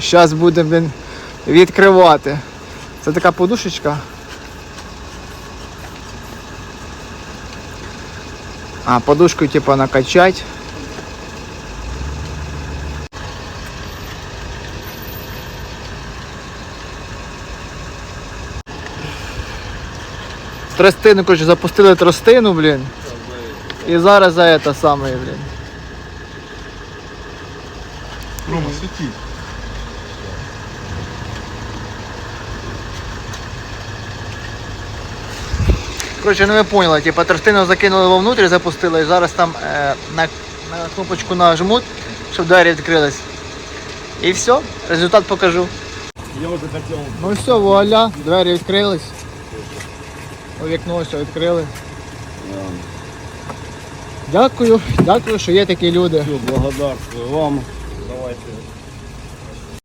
Зараз будемо блін, відкривати. Це така подушечка. А, подушку типа накачать. Тростину, коротше, запустили тростину, блін. І зараз за це саме, блін. Рома, світі. Коротше, ну ви поняли, типа тростину закинули вовнутрь, запустили, і зараз там е, на, на кнопочку нажмуть, щоб двері відкрились. І все, результат покажу. Я вже хотів. Ну все, вуаля, двері відкрились. У вікно все відкрили. Дякую, дякую, що є такі люди. Все, благодарствую вам.